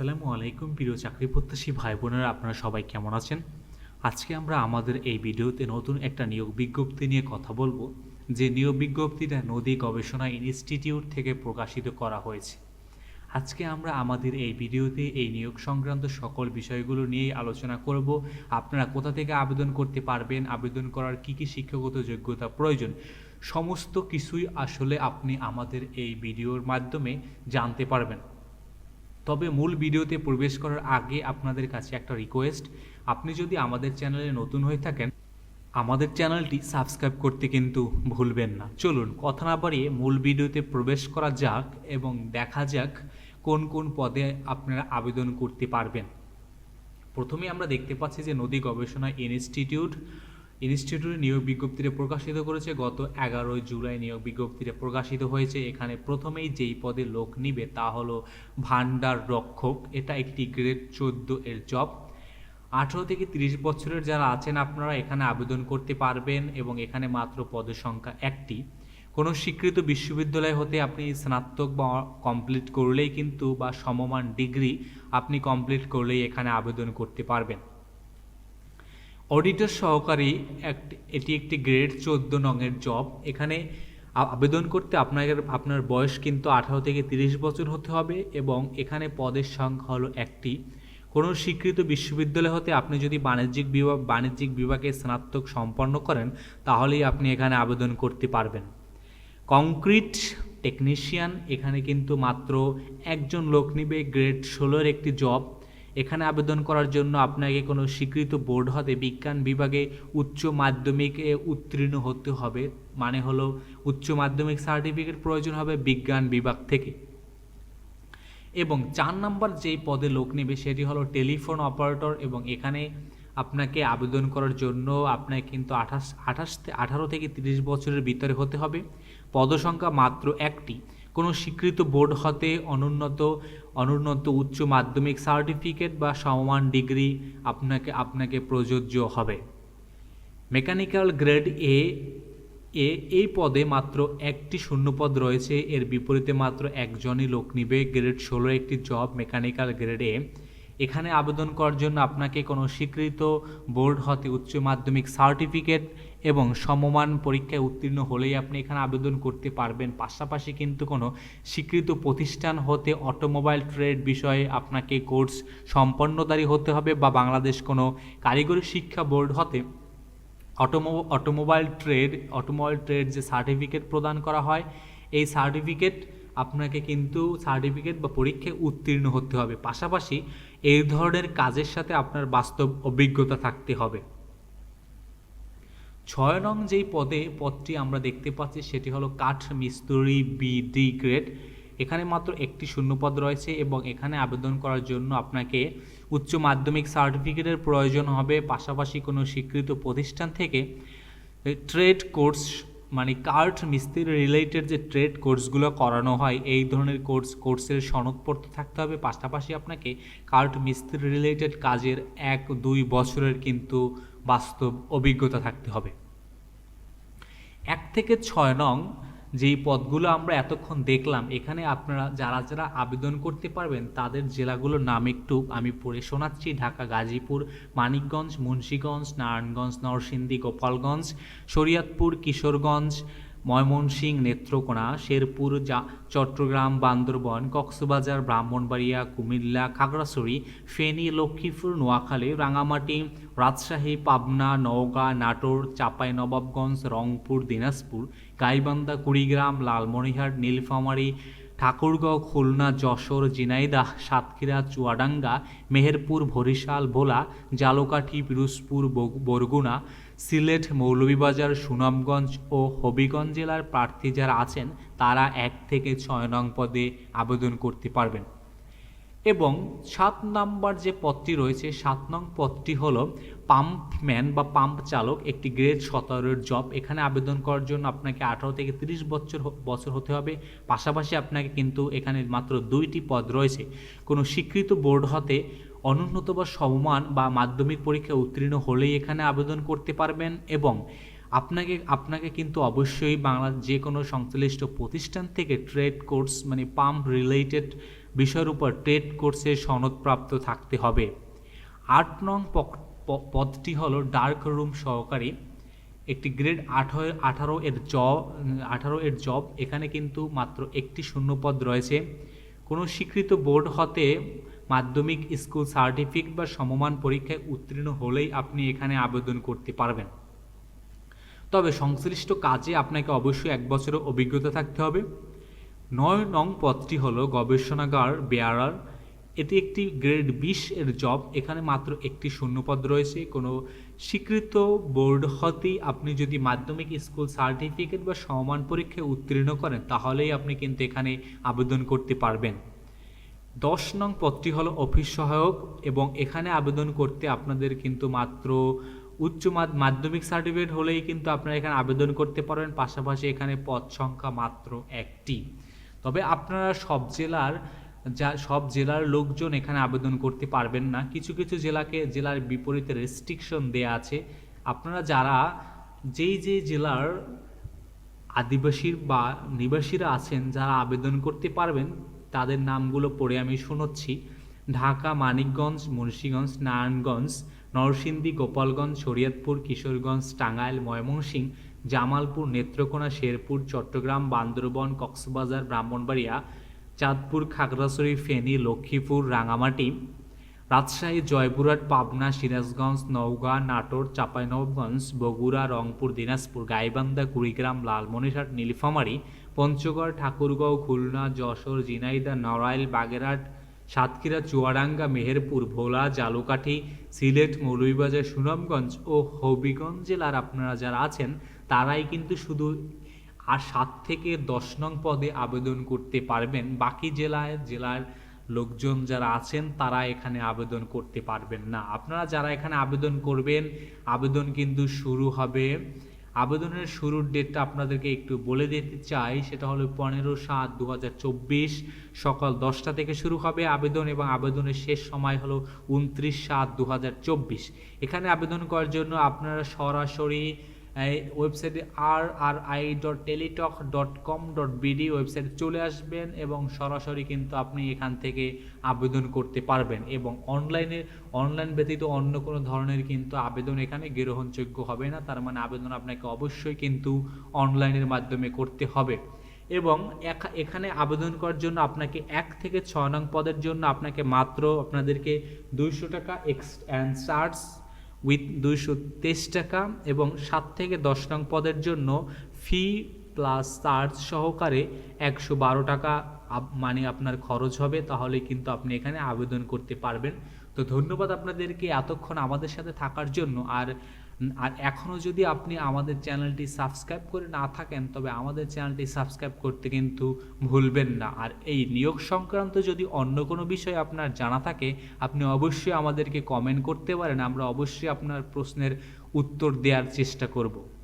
আসসালামু আলাইকুম প্রিয় চাকরি প্রত্যাশী ভাই বোনেরা আপনারা সবাই কেমন আছেন? আজকে আমরা আমাদের এই ভিডিওতে নতুন একটা নিয়োগ বিজ্ঞপ্তি নিয়ে কথা বলব। যে নিয়োগ বিজ্ঞপ্তিটা নদী গবেষণা ইনস্টিটিউট থেকে প্রকাশিত করা হয়েছে। আজকে আমরা আমাদের এই ভিডিওতে এই নিয়োগ সংক্রান্ত সকল বিষয়গুলো নিয়েই আলোচনা করব। আপনারা কোথা থেকে আবেদন করতে পারবেন, আবেদন করার কি কি শিক্ষাগত যোগ্যতা প্রয়োজন, সমস্ত কিছুই আসলে আপনি আমাদের এই ভিডিওর মাধ্যমে জানতে পারবেন। তবে মূল ভিডিওতে প্রবেশ করার আগে আপনাদের কাছে একটা রিকোয়েস্ট আপনি যদি আমাদের চ্যানেলে নতুন হয়ে থাকেন, আমাদের চ্যানেলটি সাবস্ক্রাইব করতে কিন্তু ভুলবেন না। চলুন, কথা না বাড়িয়ে মূল ভিডিওতে প্রবেশ করা যাক এবং দেখা যাক কোন কোন পদে আপনারা আবেদন করতে পারবেন। প্রথমে আমরা দেখতে পাচ্ছি যে নদী গবেষণা ইনস্টিটিউট ইনস্টিটিউট নিয়োগ বিজ্ঞপ্তিতে প্রকাশিত করেছে, গত এগারোই জুলাই নিয়োগ বিজ্ঞপ্তিতে প্রকাশিত হয়েছে। এখানে প্রথমেই যেই পদে লোক নিবে তা হলো ভান্ডার রক্ষক, এটা একটি গ্রেড চোদ্দ এর জব। আঠেরো থেকে তিরিশ বছরের যারা আছেন, আপনারা এখানে আবেদন করতে পারবেন এবং এখানে মাত্র পদের সংখ্যা একটি। কোনো স্বীকৃত বিশ্ববিদ্যালয় হতে আপনি স্নাতক বা কমপ্লিট করলেই কিন্তু বা সমমান ডিগ্রি আপনি কমপ্লিট করলেই এখানে আবেদন করতে পারবেন। অডিটর সহকারী এটি একটি গ্রেড চোদ্দ নংয়ের জব এখানে আবেদন করতে আপনাকে আপনার বয়স কিন্তু আঠারো থেকে তিরিশ বছর হতে হবে এবং এখানে পদের সংখ্যা হলো একটি। কোনো স্বীকৃত বিশ্ববিদ্যালয় হতে আপনি যদি বাণিজ্যিক বিভাগ, বাণিজ্যিক বিভাগে স্নাতক সম্পন্ন করেন, তাহলেই আপনি এখানে আবেদন করতে পারবেন। কংক্রিট টেকনিশিয়ান এখানে কিন্তু মাত্র একজন লোক নিবে। গ্রেড ষোলোর একটি জব এখানে আবেদন করার জন্য আপনাকে কোনো স্বীকৃত বোর্ড হতে বিজ্ঞান বিভাগে উচ্চ মাধ্যমিকে উত্তীর্ণ হতে হবে। মানে হলো উচ্চ মাধ্যমিক সার্টিফিকেট প্রয়োজন হবে বিজ্ঞান বিভাগ থেকে। এবং চার নাম্বার যেই পদে লোক নেবে সেটি হলো টেলিফোন অপারেটর এবং এখানে আপনাকে আবেদন করার জন্য আপনাকে কিন্তু আঠাশ আঠাশ, আঠারো থেকে তিরিশ বছরের ভিতরে হতে হবে। পদসংখ্যা মাত্র একটি। কোনো স্বীকৃত বোর্ড হতে অনুন্নত অনুন্নত উচ্চ মাধ্যমিক সার্টিফিকেট বা সমমান ডিগ্রি আপনাকে আপনাকে প্রযোজ্য হবে। মেকানিক্যাল গ্রেড এ এ এই পদে মাত্র একটি শূন্যপদ রয়েছে। এর বিপরীতে মাত্র একজনই লোক নিবে। গ্রেড ষোলো একটি জব, মেকানিক্যাল গ্রেড এ এখানে আবেদন করার জন্য আপনাকে কোনো স্বীকৃত বোর্ড হতে উচ্চ মাধ্যমিক সার্টিফিকেট এবং সমমান পরীক্ষায় উত্তীর্ণ হলেই আপনি এখানে আবেদন করতে পারবেন। পাশাপাশি কিন্তু কোনো স্বীকৃত প্রতিষ্ঠান হতে অটোমোবাইল ট্রেড বিষয়ে আপনাকে কোর্স সম্পন্নদারী হতে হবে বা বাংলাদেশ কোনো কারিগরি শিক্ষা বোর্ড হতে অটোমো, অটোমোবাইল ট্রেড অটোমোবাইল ট্রেড যে সার্টিফিকেট প্রদান করা হয়, এই সার্টিফিকেট আপনাকে কিন্তু সার্টিফিকেট বা পরীক্ষায় উত্তীর্ণ হতে হবে। পাশাপাশি এই ধরনের কাজের সাথে আপনার বাস্তব অভিজ্ঞতা থাকতে হবে। ছয় নং যেই পদে, পদটি আমরা দেখতে পাচ্ছি সেটি হলো কাঠ মিস্ত্রি বিডি গ্রেড। এখানে মাত্র একটি শূন্যপদ রয়েছে এবং এখানে আবেদন করার জন্য আপনাকে উচ্চ মাধ্যমিক সার্টিফিকেটের প্রয়োজন হবে। পাশাপাশি কোনো স্বীকৃত প্রতিষ্ঠান থেকে ট্রেড কোর্স মানে কার্ট মিস্ত্রি রিলেটেড যে ট্রেড কোর্সগুলো করানো হয়, এই ধরনের কোর্স, কোর্সের সনদপত্র থাকতে হবে। পাশাপাশি আপনাকে কার্ট মিস্ত্রি রিলেটেড কাজের এক দুই বছরের কিন্তু বাস্তব অভিজ্ঞতা থাকতে হবে। এক থেকে ছয় নং যেই পদগুলো আমরা এতক্ষণ দেখলাম, এখানে আপনারা যারা যারা আবেদন করতে পারবেন, তাদের জেলাগুলোর নাম একটু আমি পড়ে শোনাচ্ছি। ঢাকা, গাজীপুর, মানিকগঞ্জ, মুন্সীগঞ্জ, নারায়ণগঞ্জ, নরসিংদী, গোপালগঞ্জ, শরীয়তপুর, কিশোরগঞ্জ ময়মনসিংহ নেত্রকোনা, শেরপুর চট্টগ্রাম, বান্দরবন, কক্সবাজার, ব্রাহ্মণবাড়িয়া, কুমিল্লা, খাগড়াছড়ি, ফেনী, লক্ষ্মীপুর, নোয়াখালী রাঙামাটি রাজশাহী, পাবনা, নওগাঁ, নাটোর চাঁপাইনবাবগঞ্জ রংপুর, দিনাজপুর, গাইবান্ধা, কুড়িগ্রাম, লালমনিরহাট, নীলফামারী, ঠাকুরগাঁও, খুলনা, যশোর, ঝিনাইদাহ, সাতক্ষীরা, চুয়াডাঙ্গা, মেহেরপুর, বরিশাল, ভোলা, জালকাঠি, পিরোজপুর বরগুনা সিলেট মৌলভীবাজার, সুনামগঞ্জ ও হবিগঞ্জ জেলার প্রার্থী যারা আছেন, তারা এক থেকে ছয় নং পদে আবেদন করতে পারবেন। এবং সাত নাম্বার যে পদটি রয়েছে, সাত নং পদটি হলো পাম্পম্যান বা পাম্প চালক, একটি গ্রেড সতেরোর জব। এখানে আবেদন করার জন্য আপনাকে আঠারো থেকে তিরিশ বছর বছর হতে হবে। পাশাপাশি আপনাকে কিন্তু এখানে মাত্র দুইটি পদ রয়েছে। কোনো স্বীকৃত বোর্ড হতে অনুন্নত বা সমমান বা মাধ্যমিক পরীক্ষায় উত্তীর্ণ হলেই এখানে আবেদন করতে পারবেন এবং আপনাকে আপনাকে কিন্তু অবশ্যই বাংলার যে কোনো সংশ্লিষ্ট প্রতিষ্ঠান থেকে ট্রেড কোর্স মানে পাম্প রিলেটেড বিষয়ের উপর ট্রেড কোর্সে সনদপ্রাপ্ত থাকতে হবে। আট নং পদটি হলো ডার্ক রুম সহকারী। একটি গ্রেড আঠারো আঠারো এর জব, আঠারো এর জব, এখানে কিন্তু মাত্র একটি শূন্যপদ রয়েছে। কোনো স্বীকৃত বোর্ড হতে মাধ্যমিক স্কুল সার্টিফিকেট বা সমমান পরীক্ষায় উত্তীর্ণ হলেই আপনি এখানে আবেদন করতে পারবেন। তবে সংশ্লিষ্ট কাজে আপনাকে অবশ্যই এক বছরের অভিজ্ঞতা থাকতে হবে। নয় নং পদটি হল গবেষণাগার, বেয়ারার। এটি একটি গ্রেড বিশ এর জব। এখানে মাত্র একটি শূন্যপদ রয়েছে। কোনো স্বীকৃত বোর্ড হতেই আপনি যদি মাধ্যমিক স্কুল সার্টিফিকেট বা সমান পরীক্ষায় উত্তীর্ণ করেন, তাহলেই আপনি কিন্তু এখানে আবেদন করতে পারবেন। দশ নং পদটি হলো অফিস সহায়ক এবং এখানে আবেদন করতে আপনাদের কিন্তু মাত্র উচ্চ মাধ্যমিক সার্টিফিকেট হলেই কিন্তু আপনারা এখানে আবেদন করতে পারবেন। পাশাপাশি এখানে পদ সংখ্যা মাত্র একটি। তবে আপনারা সব জেলার যা, সব জেলার লোকজন এখানে আবেদন করতে পারবেন না। কিছু কিছু জেলাকে, জেলার বিপরীতে রেস্ট্রিকশন দেয়া আছে। আপনারা যারা যেই যেই জেলার আদিবাসীর বা নিবাসীরা আছেন, যারা আবেদন করতে পারবেন, তাদের নামগুলো পড়ে আমি শোনাচ্ছি। ঢাকা, মানিকগঞ্জ, মুন্সীগঞ্জ, নারায়ণগঞ্জ, নরসিংদী, গোপালগঞ্জ, শরীয়তপুর, কিশোরগঞ্জ, টাঙ্গাইল, ময়মনসিংহ জামালপুর, নেত্রকোনা, শেরপুর, চট্টগ্রাম, বান্দরবন, কক্সবাজার, ব্রাহ্মণবাড়িয়া, চাঁদপুর, খাগড়াছড়ি, ফেনী, লক্ষ্মীপুর, রাঙামাটি, রাজশাহী, জয়পুরহাট, পাবনা, সিরাজগঞ্জ, নওগাঁ, নাটোর, চাঁপাইনবাবগঞ্জ, বগুড়া, রংপুর, দিনাজপুর, গাইবান্ধা, কুড়িগ্রাম, লালমনিরহাট, নীলফামারী, পঞ্চগড়, ঠাকুরগাঁও, খুলনা, যশোর, ঝিনাইদহ, নড়াইল, বাগেরহাট সাতক্ষীরা, চুয়াডাঙ্গা, মেহেরপুর, ভোলা, জালুকাঠি, সিলেট, মৌলভীবাজার, সুনামগঞ্জ ও হবিগঞ্জ জেলার আপনারা যারা আছেন, তারাই কিন্তু শুধু আর সাত থেকে দশ নং পদে আবেদন করতে পারবেন। বাকি জেলায়, জেলার লোকজন যারা আছেন, তারা এখানে আবেদন করতে পারবেন না। আপনারা যারা এখানে আবেদন করবেন, আবেদন কিন্তু শুরু হবে আবেদনের শুরুর ডেটটা আপনাদেরকে একটু বলে দিতে চাই, সেটা হলো পনেরো সাত দু সকাল দশটা থেকে শুরু হবে আবেদন এবং আবেদনের শেষ সময় হলো উনত্রিশ সাত দু এখানে আবেদন করার জন্য আপনারা সরাসরি ওয়েবসাইটে R R I dot Teletalk dot com dot BD ওয়েবসাইটে চলে আসবেন এবং সরাসরি কিন্তু আপনি এখান থেকে আবেদন করতে পারবেন এবং অনলাইনে, অনলাইন ব্যতীত অন্য কোনো ধরনের কিন্তু আবেদন এখানে গ্রহণযোগ্য হবে না। তার মানে আবেদন আপনাকে অবশ্যই কিন্তু অনলাইনের মাধ্যমে করতে হবে। এবং এখানে আবেদন করার জন্য আপনাকে এক থেকে ছয় নং পদের জন্য আপনাকে মাত্র আপনাদেরকে দুইশো টাকা এক্স, অ্যান্ড চার্জ উইথ দুইশো তেইশ টাকা এবং সাত থেকে দশ নং পদের জন্য ফি প্লাস চার্জ সহকারে একশো বারো টাকা মানে আপনার খরচ হবে, তাহলে কিন্তু আপনি এখানে আবেদন করতে পারবেন। তো ধন্যবাদ আপনাদেরকে এতক্ষণ আমাদের সাথে থাকার জন্য। আর আর এখনও যদি আপনি আমাদের চ্যানেলটি সাবস্ক্রাইব করে না থাকেন, তবে আমাদের চ্যানেলটি সাবস্ক্রাইব করতে কিন্তু ভুলবেন না। আর এই নিয়োগ সংক্রান্ত যদি অন্য কোনো বিষয় আপনার জানা থাকে, আপনি অবশ্যই আমাদেরকে কমেন্ট করতে পারেন। আমরা অবশ্যই আপনার প্রশ্নের উত্তর দেওয়ার চেষ্টা করব।